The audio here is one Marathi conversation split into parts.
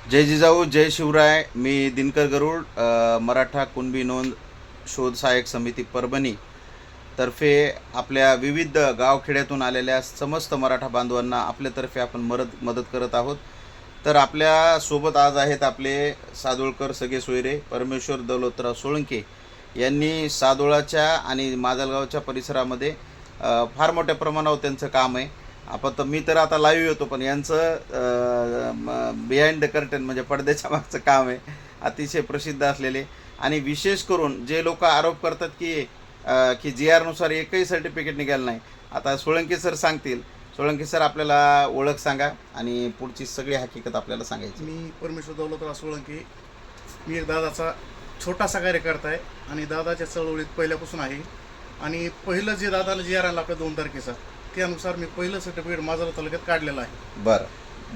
जय जिजाऊ जय शिवराय. मी दिनकर गरुड मराठा कुणबी नोंद शोध सहाय्यक समिती परभणी तर्फे आपल्या विविध गावखेड्यातून आलेल्या समस्त मराठा बांधवांना आपल्यातर्फे आपण मदत मदत करत आहोत. तर आपल्यासोबत आज आहेत आपले सादोळकर सगळे सोयरे परमेश्वर दौलतराव सोळंके यांनी सादोळाच्या आणि माजलगावच्या परिसरामध्ये फार मोठ्या प्रमाणावर त्यांचं काम आहे. आपण तर मी तर आता लाईव्ह येतो पण यांचं बिहाइंड द कर्टन म्हणजे पडद्याच्या मागचं काम आहे. अतिशय प्रसिद्ध असलेले. आणि विशेष करून जे लोक आरोप करतात की की जी आरनुसार एकही सर्टिफिकेट निघालं नाही. आता सोळंकी सर सांगतील. सोळंकी सर आपल्याला ओळख सांगा आणि पुढची सगळी हकीकत आपल्याला सांगायची. मी परमेश्वर दौलतराव सोळंकी. मी एक दादाचा छोटासा कार्यकर्ता आहे आणि दादाच्या चळवळीत पहिल्यापासून आहे. आणि पहिलं जे दादाला जी आर आणलं आपल्या दोन तारखेचा. त्यानुसार मी पहिलं सर्टिफिकेट माझा तालुक्यात काढलेलं आहे. बरं.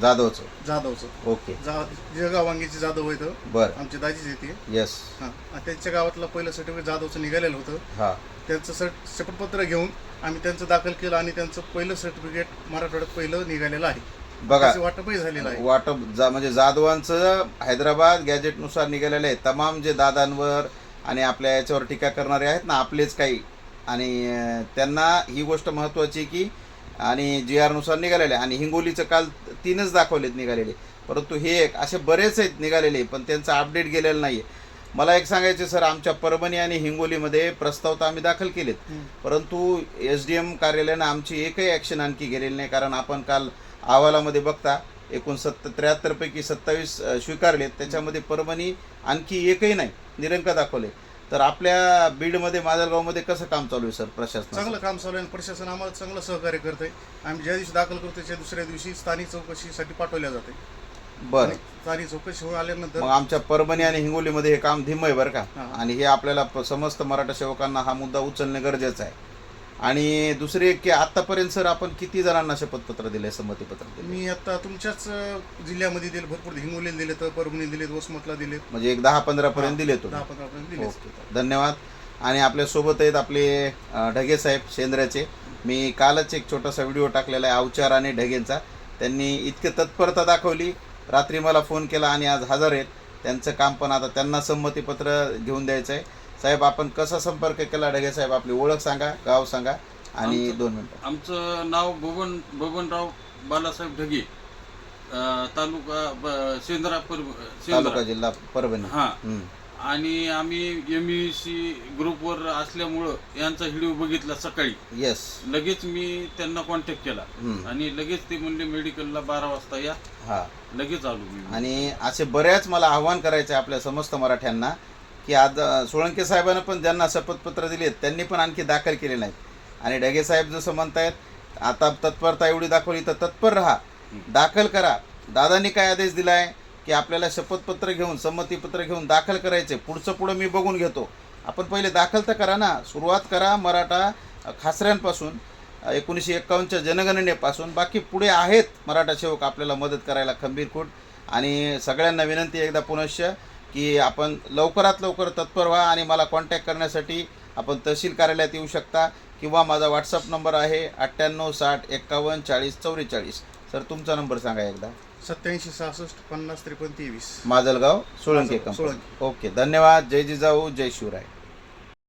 जाधवचं. जाधवचं. ओके. जा वांगीची जाधव होतं बरं. आमची दाजीच येते येस हां. आणि त्यांच्या गावातलं पहिलं सर्टिफिकेट जाधवचं निघालेलं होतं. हां. त्यांचं सर्ट शपथपत्र घेऊन आम्ही त्यांचं दाखल केलं आणि त्यांचं पहिलं सर्टिफिकेट मराठवाड्यात पहिलं निघालेलं आहे. बघा. त्याचं वाटपही झालेलं आहे. वाटप जा म्हणजे जाधवांचं हैदराबाद गॅजेटनुसार निघालेलं आहे. तमाम जे दादांवर आणि आपल्या याच्यावर टीका करणारे आहेत ना आपलेच काही आणि त्यांना ही गोष्ट महत्त्वाची आहे की आणि जी आरनुसार निघालेले. आणि हिंगोलीचं काल तीनच दाखवलेत निघालेले परंतु हे एक असे बरेच आहेत निघालेले पण त्यांचं अपडेट गेलेलं नाही आहे मला एक सांगायचं सर आमच्या परभणी आणि हिंगोलीमध्ये प्रस्ताव तर आम्ही दाखल केलेत. परंतु एस डी एम कार्यालयानं आमची एकही ॲक्शन आणखी गेलेली नाही कारण आपण काल अहवालामध्ये बघता एकूण सत्त त्र्याहत्तरपैकी सत्तावीस स्वीकारलेत त्याच्यामध्ये परभणी आणखी एकही नाही निरंक दाखवले तर आपल्या बीडमध्ये माजलगावमध्ये कसं काम चालू आहे सर प्रशासन चांगलं काम चालू आहे आणि प्रशासन आम्हाला चांगलं सहकार्य करतंय. आम्ही ज्या दिवशी दाखल करतो त्याच्या दुसऱ्या दिवशी स्थानिक चौकशीसाठी पाठवल्या जाते बरं. आणि स्थानिक चौकशी होऊन आल्यानंतर मग आमच्या परभणी आणि हिंगोलीमध्ये हे काम धीम आहे बरं का? हां. आणि हे आपल्याला प- समस्त मराठा सेवकांना हा मुद्दा उचलणे गरजेचं आहे. आणि दुसरी एक की आतापर्यंत सर आपण किती जणांना शपथपत्र दिले संमतीपत्र दिले मी आता तुमच्याच जिल्ह्यामध्ये दिले भरपूर हिंगोलीला दिले तर परभणी दिलेत वसमतला दिलेत म्हणजे एक दहा पंधरा पर्यंत दिले दहा तुम्ही? पंधरा पर्यंत दिले. धन्यवाद. आणि आपल्यासोबत आहेत आपले ढगे साहेब शेंद्र्याचे मी कालच एक छोटासा व्हिडिओ टाकलेला आहे अवचार आणि ढगेंचा. त्यांनी इतकी तत्परता दाखवली. रात्री मला फोन केला आणि आज हजर आहेत. त्यांचं काम पण आता त्यांना संमतीपत्र घेऊन द्यायचं आहे साहेब आपण कसा संपर्क केला? ढगे साहेब आपली ओळख सांगा गाव सांगा आणि आमचं- दोन मिनटं. आमचं नाव बबन बबनराव बालासाहेब ढगे अं, तालुका ब- सेंद्रा पर तालुका सेंद्रा जिल्हा परभणी. हा. आणि आम्ही एम ई सी ग्रुपवर असल्यामुळं यांचा व्हिडिओ बघितला सकाळी. येस लगेच मी त्यांना कॉन्टॅक्ट केला. आणि लगेच ते म्हणले मेडिकलला बारा वाजता या. हा. लगेच आलो मी. आणि असे बऱ्याच मला आव्हान करायचं आहे आपल्या समस्त मराठ्यांना. की आज सोळंके साहेबांना पण ज्यांना शपथपत्र दिली आहेत. त्यांनी पण आणखी दाखल केले नाहीत. आणि ढगे साहेब जसं म्हणतायत आता तत्परता एवढी दाखवली तर तत्पर राहा. दाखल करा. दादांनी काय आदेश दिला आहे की आपल्याला शपथपत्र घेऊन संमतीपत्र घेऊन दाखल करायचे. पुढचं पुढं मी बघून घेतो. आपण पहिले दाखल तर करा ना. सुरुवात करा मराठा खासऱ्यांपासून एकोणीसशे एक्कावन्नच्या जनगणनेपासून. बाकी पुढे आहेत मराठा सेवक आपल्याला मदत करायला खंबीरकूट आणि सगळ्यांना विनंती एकदा पुनश्च की आपण लवकरात लवकर तत्पर व्हा आणि मला कॉन्टॅक्ट करण्यासाठी आपण तहसील कार्यालयात येऊ शकता किंवा माझा व्हॉट्सअप नंबर आहे अठ्ठ्याण्णव साठ एक्कावन्न चाळीस चौवेचाळीस. सर तुमचा नंबर सांगा एकदा. सत्याऐंशी सहासष्ट पन्नास त्रेपन्न तेवीस. माजलगाव सोळंके कंपनी ओके धन्यवाद. जय जिजाऊ जय शिवराय.